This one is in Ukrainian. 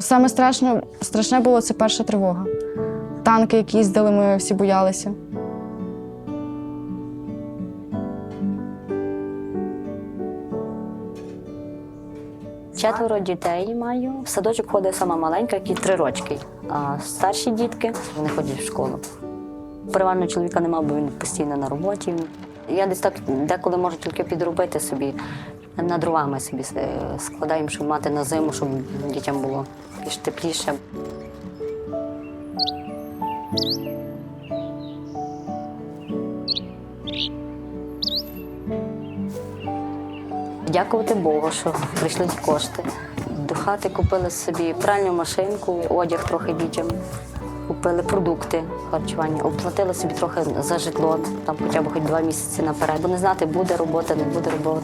Саме страшне, страшне було це перша тривога. Танки, які їздили, ми всі боялися. Четверо дітей маю. В садочок ходить сама маленька, які три рочки. А старші дітки вони ходять в школу. Переважно чоловіка нема, бо він постійно на роботі. Я десь так деколи можу тільки підробити собі, над дровами собі е, складаємо, щоб мати на зиму, щоб дітям було більш тепліше. Дякувати Богу, що прийшли кошти. До хати купили собі пральну машинку, одяг трохи дітям. Купили продукти харчування, оплатили собі трохи за житло, там хоча б хоч два місяці наперед. Бо не знати, буде робота, не буде робота.